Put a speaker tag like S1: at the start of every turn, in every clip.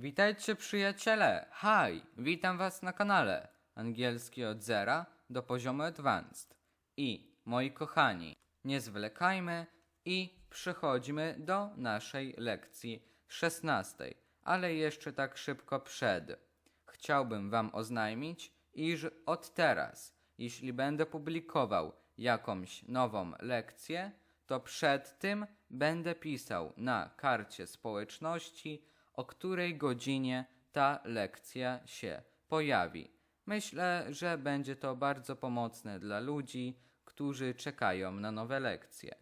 S1: Witajcie przyjaciele! Hi! Witam was na kanale Angielski od zera do poziomu Advanced. I moi kochani, nie zwlekajmy i przechodźmy do naszej lekcji 16. Ale jeszcze tak szybko przed. Chciałbym wam oznajmić, iż od teraz, jeśli będę publikował jakąś nową lekcję, to przed tym będę pisał na karcie społeczności, o której godzinie ta lekcja się pojawi. Myślę, że będzie to bardzo pomocne dla ludzi, którzy czekają na nowe lekcje.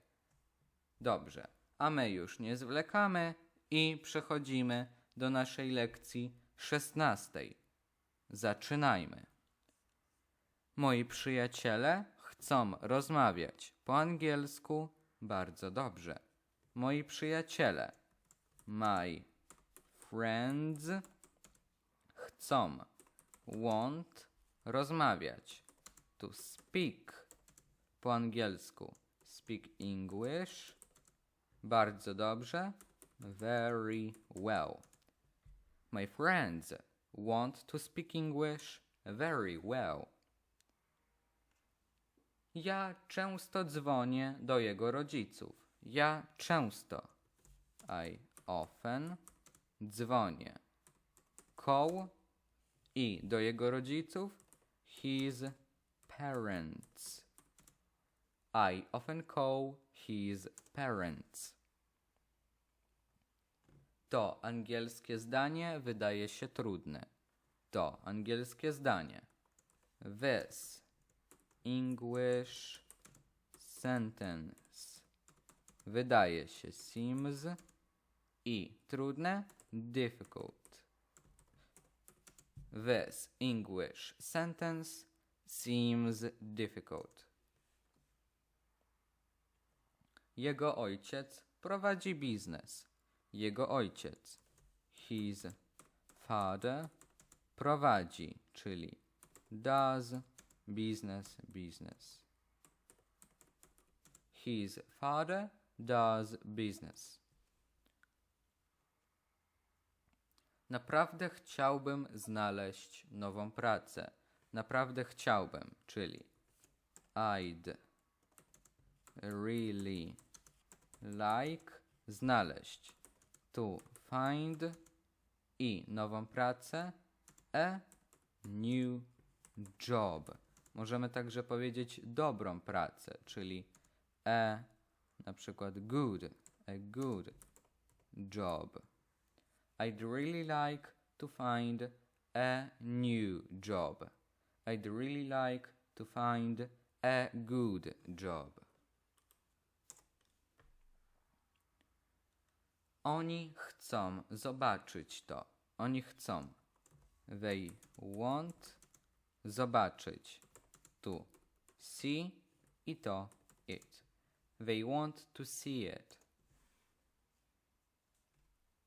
S1: Dobrze, a my już nie zwlekamy i przechodzimy do naszej lekcji 16. Zaczynajmy. Moi przyjaciele chcą rozmawiać po angielsku bardzo dobrze. Moi przyjaciele, my friends, chcą, want, rozmawiać. To speak po angielsku. Speak English. Bardzo dobrze. Very well. My friends want to speak English very well. Ja często dzwonię do jego rodziców. Ja często. I often dzwonię. Call i do jego rodziców his parents. I often call his parents. To angielskie zdanie wydaje się trudne. To angielskie zdanie. This English sentence. Wydaje się seems i trudne difficult. This English sentence seems difficult. Jego ojciec prowadzi biznes. Jego ojciec. His father prowadzi, czyli does business, business. His father does business. Naprawdę chciałbym znaleźć nową pracę. Naprawdę chciałbym, czyli I'd really like znaleźć. To find i nową pracę a new job. Możemy także powiedzieć dobrą pracę, czyli a na przykład good, a good job. I'd really like to find a new job. I'd really like to find a good job. Oni chcą zobaczyć to. Oni chcą. They want zobaczyć. Tu see i to it. They want to see it.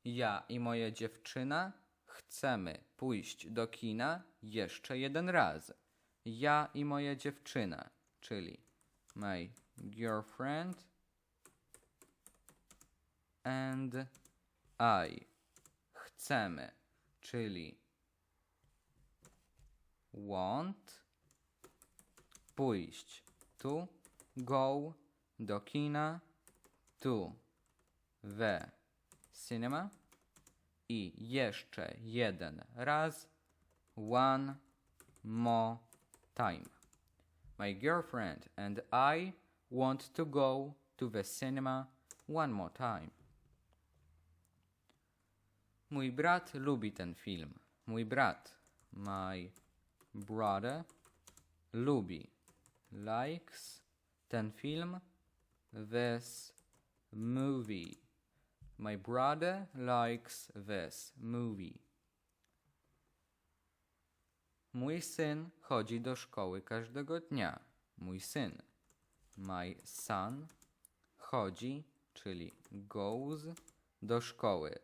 S1: Ja i moja dziewczyna chcemy pójść do kina jeszcze jeden raz. Ja i moja dziewczyna, czyli my girlfriend and I. Chcemy, czyli want pójść tu, go do kina, tu, the cinema i jeszcze jeden raz, one more time. My girlfriend and I want to go to the cinema one more time. Mój brat lubi ten film. Mój brat, my brother, lubi, likes ten film, this movie. My brother likes this movie. Mój syn chodzi do szkoły każdego dnia. Mój syn. My son chodzi, czyli goes do szkoły.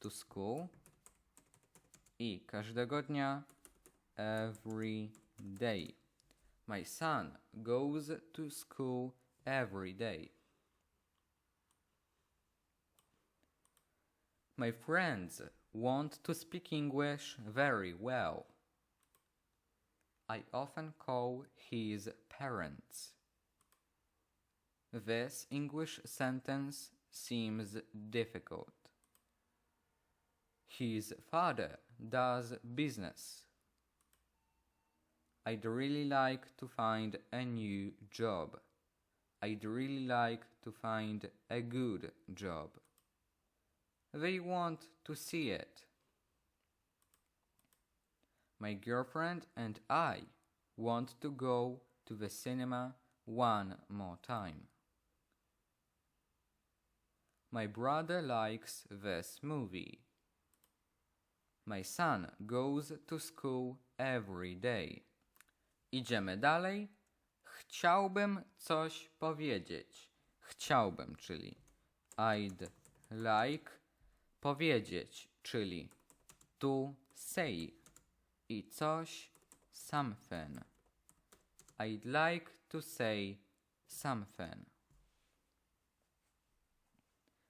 S1: To school. I każdego dnia every day. My son goes to school every day. My friends want to speak English very well. I often call his parents. This English sentence seems difficult. His father does business. I'd really like to find a new job. I'd really like to find a good job. They want to see it. My girlfriend and I want to go to the cinema one more time. My brother likes this movie. My son goes to school every day. Idziemy dalej. Chciałbym coś powiedzieć. Chciałbym, czyli I'd like powiedzieć, czyli to say i coś something. I'd like to say something.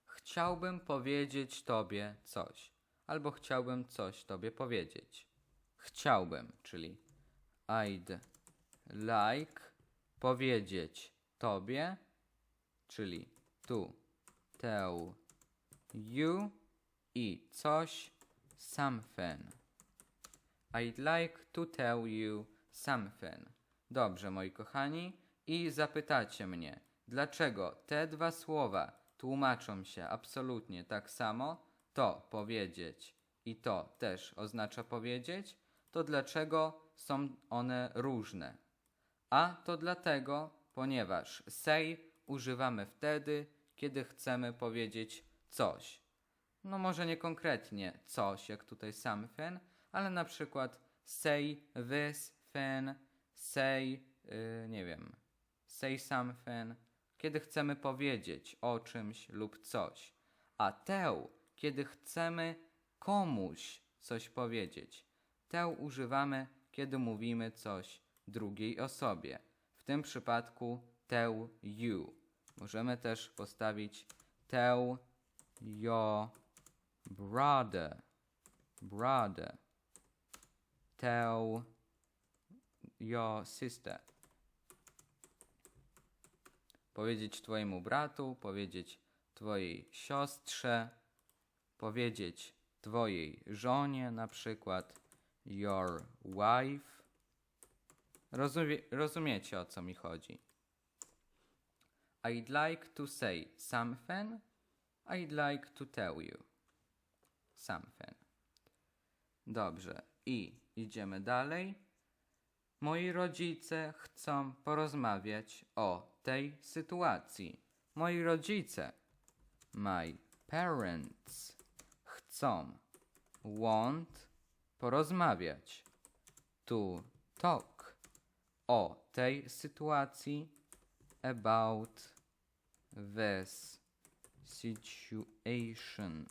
S1: Chciałbym powiedzieć tobie coś, albo chciałbym coś tobie powiedzieć. Chciałbym, czyli I'd like powiedzieć tobie, czyli to tell you i coś something. I'd like to tell you something. Dobrze, moi kochani, i zapytacie mnie, dlaczego te dwa słowa tłumaczą się absolutnie tak samo, to powiedzieć i to też oznacza powiedzieć, to dlaczego są one różne? A to dlatego, ponieważ say używamy wtedy, kiedy chcemy powiedzieć coś. No może nie konkretnie coś, jak tutaj something, ale na przykład say this thing, say, yy, nie wiem, say something, kiedy chcemy powiedzieć o czymś lub coś. A tell, kiedy chcemy komuś coś powiedzieć. Tell używamy, kiedy mówimy coś drugiej osobie. W tym przypadku tell you. Możemy też postawić tell your brother. Brother. Tell your sister. Powiedzieć twojemu bratu, powiedzieć twojej siostrze, powiedzieć twojej żonie, na przykład your wife. Rozumie, rozumiecie o co mi chodzi? I'd like to say something. I'd like to tell you something. Dobrze. I idziemy dalej. Moi rodzice chcą porozmawiać o tej sytuacji. Moi rodzice, my parents, chcą, want, porozmawiać. To talk o tej sytuacji, about this situation.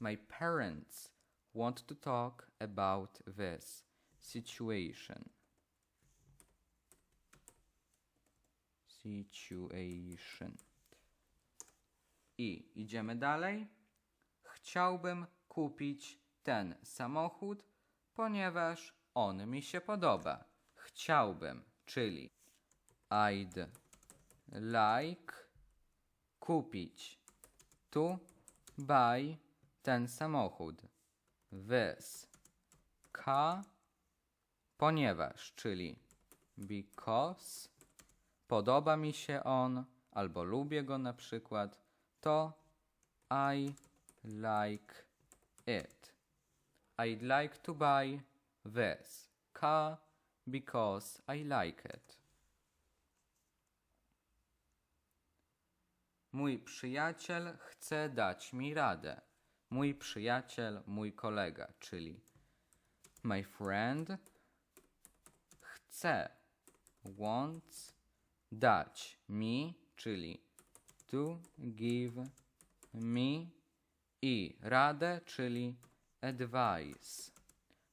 S1: My parents want to talk about this situation. Situation. I idziemy dalej. Chciałbym kupić ten samochód, ponieważ on mi się podoba. Chciałbym, czyli I'd like kupić to buy ten samochód. This car, ponieważ, czyli because podoba mi się on, albo lubię go na przykład, to I like it. I'd like to buy this car because I like it. Mój przyjaciel chce dać mi radę. Mój przyjaciel, mój kolega, czyli my friend chce, wants, dać mi, czyli to give me i radę, czyli advice.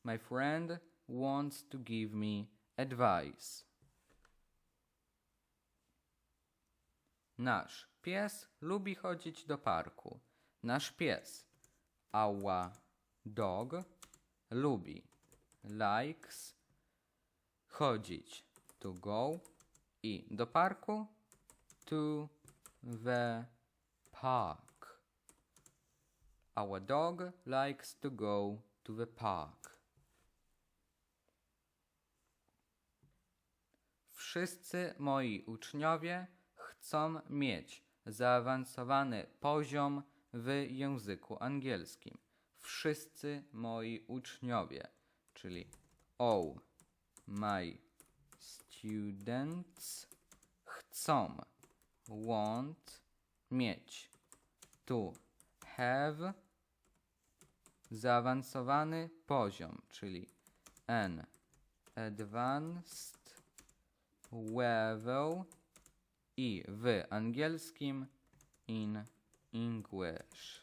S1: My friend wants to give me advice. Nasz pies lubi chodzić do parku. Nasz pies, our dog lubi likes chodzić to go i do parku to the park. Our dog likes to go to the park. Wszyscy moi uczniowie chcą mieć zaawansowany poziom w języku angielskim. Wszyscy moi uczniowie, czyli all my students chcą, want, mieć, to have zaawansowany poziom, czyli an advanced level i w angielskim in English.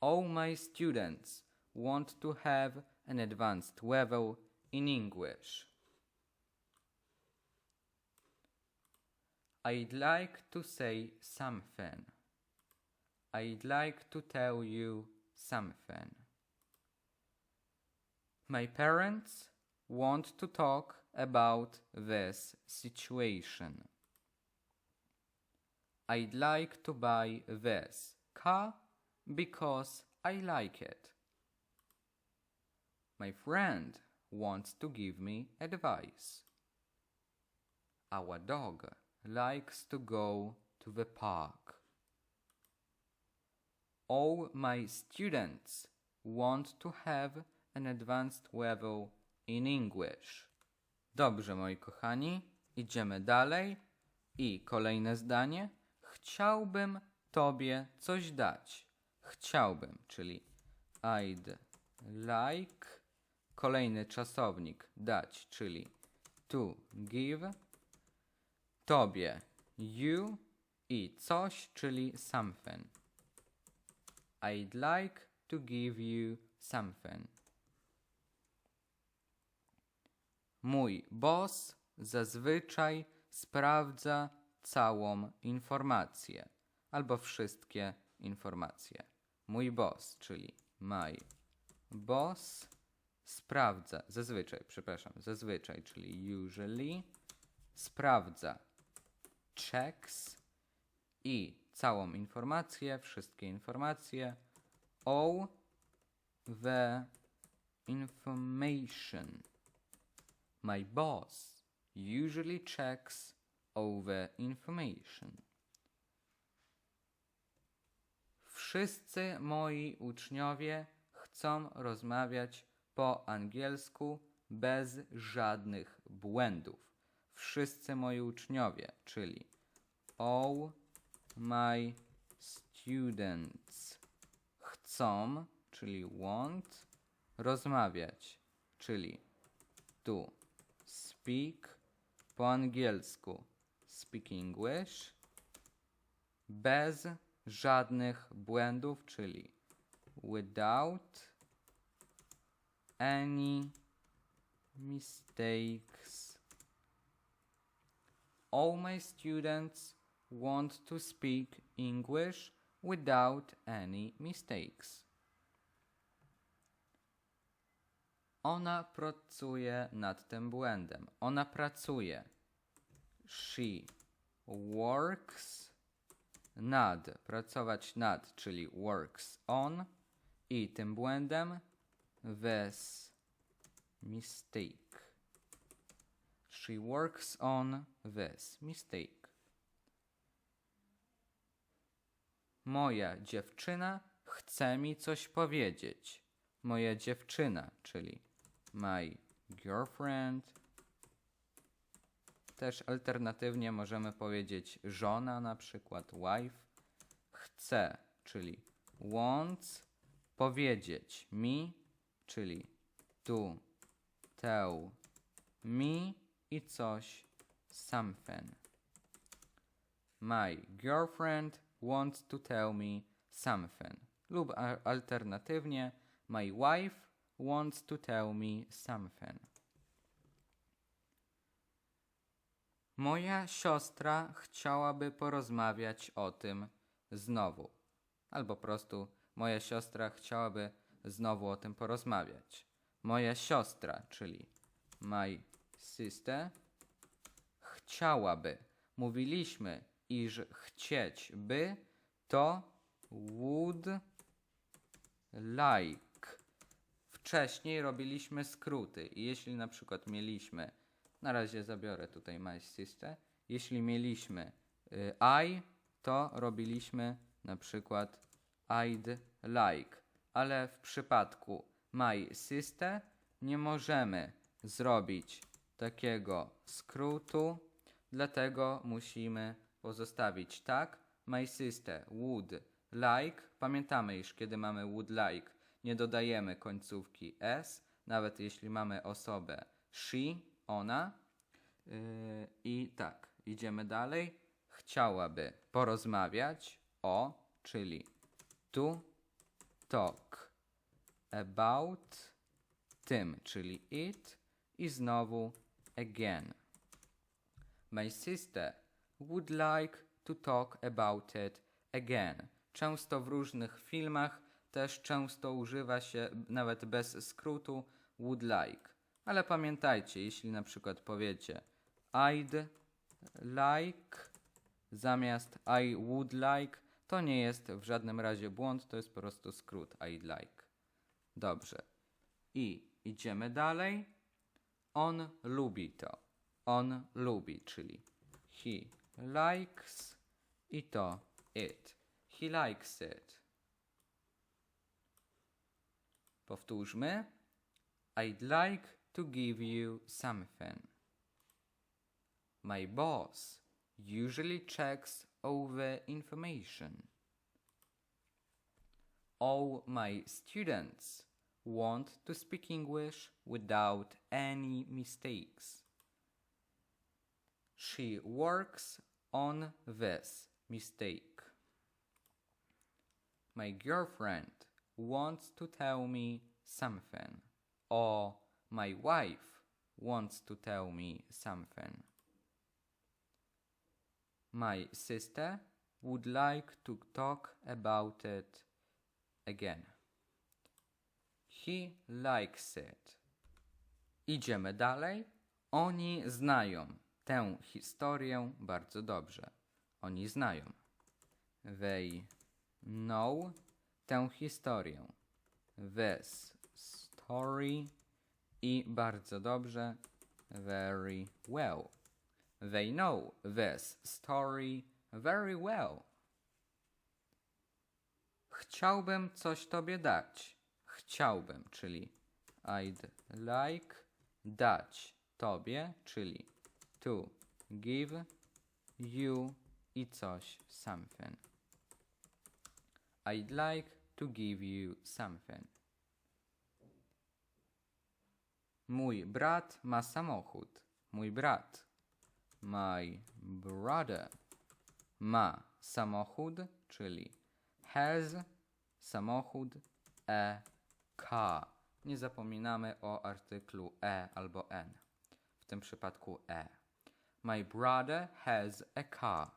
S1: All my students want to have an advanced level in English. I'd like to say something. I'd like to tell you something. My parents want to talk about this situation. I'd like to buy this car because I like it. My friend wants to give me advice. Our dog likes to go to the park. All my students want to have an advanced level in English. Dobrze, moi kochani, idziemy dalej. I kolejne zdanie. Chciałbym Tobie coś dać. Chciałbym, czyli I'd like. Kolejny czasownik dać, czyli to give. Tobie you i coś, czyli something. I'd like to give you something. Mój boss zazwyczaj sprawdza całą informację albo wszystkie informacje. Mój boss, czyli my boss sprawdza, zazwyczaj, przepraszam, zazwyczaj, czyli usually sprawdza checks i całą informację, wszystkie informacje all the information. My boss usually checks the information. Wszyscy moi uczniowie chcą rozmawiać po angielsku bez żadnych błędów. Wszyscy moi uczniowie, czyli all my students chcą, czyli want, rozmawiać, czyli to speak po angielsku speak English bez żadnych błędów, czyli without any mistakes. All my students want to speak English without any mistakes. Ona pracuje nad tym błędem. Ona pracuje. She works nad, pracować nad, czyli works on i tym błędem this mistake. She works on this mistake. Moja dziewczyna chce mi coś powiedzieć. Moja dziewczyna, czyli my girlfriend. Też alternatywnie możemy powiedzieć żona, na przykład wife. Chce, czyli wants powiedzieć mi, czyli to tell me i coś something. My girlfriend wants to tell me something. Lub alternatywnie my wife wants to tell me something. Moja siostra chciałaby porozmawiać o tym znowu. Albo po prostu moja siostra chciałaby znowu o tym porozmawiać. Moja siostra, czyli my sister, chciałaby. Mówiliśmy, iż chcieć by to would like. Wcześniej robiliśmy skróty i jeśli na przykład mieliśmy, na razie zabiorę tutaj my sister, jeśli mieliśmy y, I, to robiliśmy na przykład I'd like, ale w przypadku my sister nie możemy zrobić takiego skrótu, dlatego musimy pozostawić tak. My sister would like. Pamiętamy, iż kiedy mamy would like, nie dodajemy końcówki s, nawet jeśli mamy osobę she, ona. Yy, I tak, idziemy dalej. Chciałaby porozmawiać o, czyli to talk about tym, czyli it i znowu again. My sister would like to talk about it again. Często w różnych filmach też często używa się nawet bez skrótu would like. Ale pamiętajcie, jeśli na przykład powiecie I'd like zamiast I would like, to nie jest w żadnym razie błąd, to jest po prostu skrót I'd like. Dobrze. I idziemy dalej. On lubi to. On lubi, czyli he likes i to it. He likes it. Powtórzmy. I'd like to give you something. My boss usually checks over information. All my students want to speak English without any mistakes. She works on this mistake. My girlfriend wants to tell me something, or my wife wants to tell me something. My sister would like to talk about it again. He likes it. Idziemy dalej. Oni znają tę historię bardzo dobrze. Oni znają. They know tę historię. This story i bardzo dobrze. Very well. They know this story very well. Chciałbym coś tobie dać. Chciałbym, czyli I'd like dać tobie, czyli to give you i coś something. I'd like to give you something. Mój brat ma samochód. Mój brat. My brother ma samochód, czyli has samochód a car. Nie zapominamy o artyklu e albo n. W tym przypadku e. My brother has a car.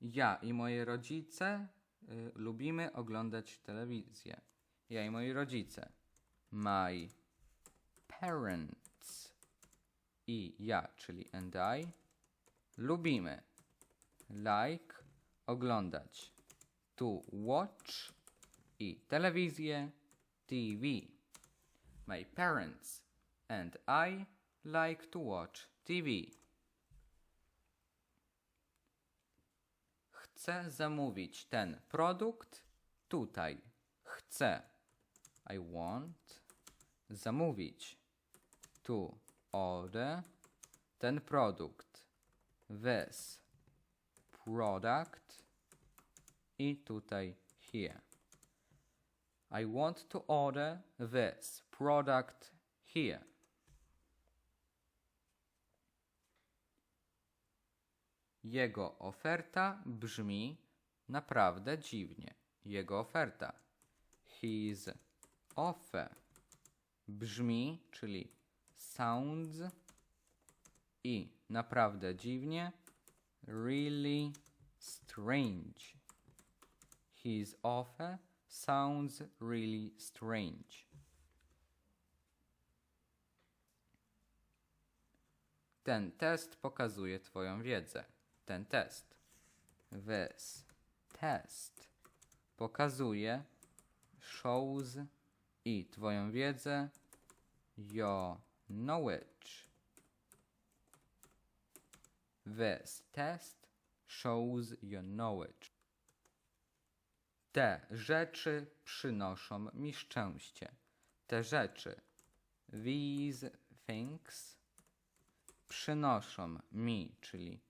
S1: Ja i moje rodzice y, lubimy oglądać telewizję. Ja i moi rodzice. My parents i ja, czyli and I, lubimy like oglądać to watch i telewizję TV. My parents and I like to watch TV. Chcę zamówić ten produkt tutaj. Chcę. I want. Zamówić. To order. Ten produkt. This product. I tutaj here. I want to order this product here. Jego oferta brzmi naprawdę dziwnie. Jego oferta. His offer brzmi, czyli sounds i naprawdę dziwnie, really strange. His offer sounds really strange. Ten test pokazuje Twoją wiedzę. Ten test. This test pokazuje, shows i Twoją wiedzę, your knowledge. This test shows your knowledge. Te rzeczy przynoszą mi szczęście. Te rzeczy, these things, przynoszą mi, czyli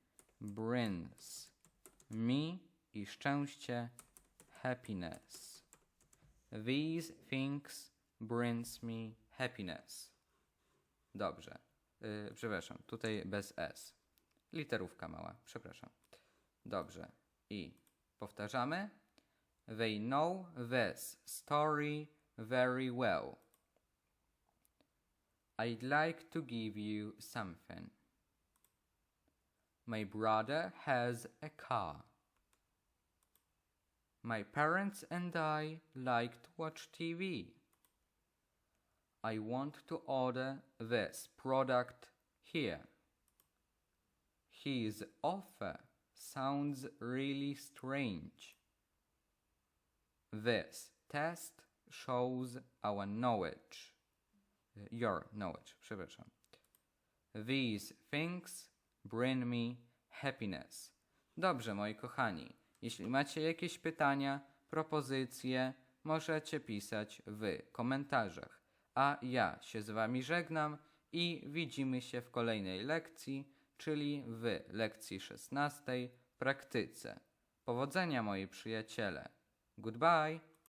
S1: brings mi i szczęście, happiness. These things brings me happiness. Dobrze. Yy, przepraszam, tutaj bez S. Literówka mała, przepraszam. Dobrze. I powtarzamy. They know this story very well. I'd like to give you something. My brother has a car. My parents and I like to watch TV. I want to order this product here. His offer sounds really strange. This test shows our knowledge. Your knowledge, przepraszam. These things bring me happiness. Dobrze, moi kochani. Jeśli macie jakieś pytania, propozycje, możecie pisać w komentarzach. A ja się z Wami żegnam i widzimy się w kolejnej lekcji, czyli w lekcji 16 praktyce. Powodzenia, moi przyjaciele. Goodbye.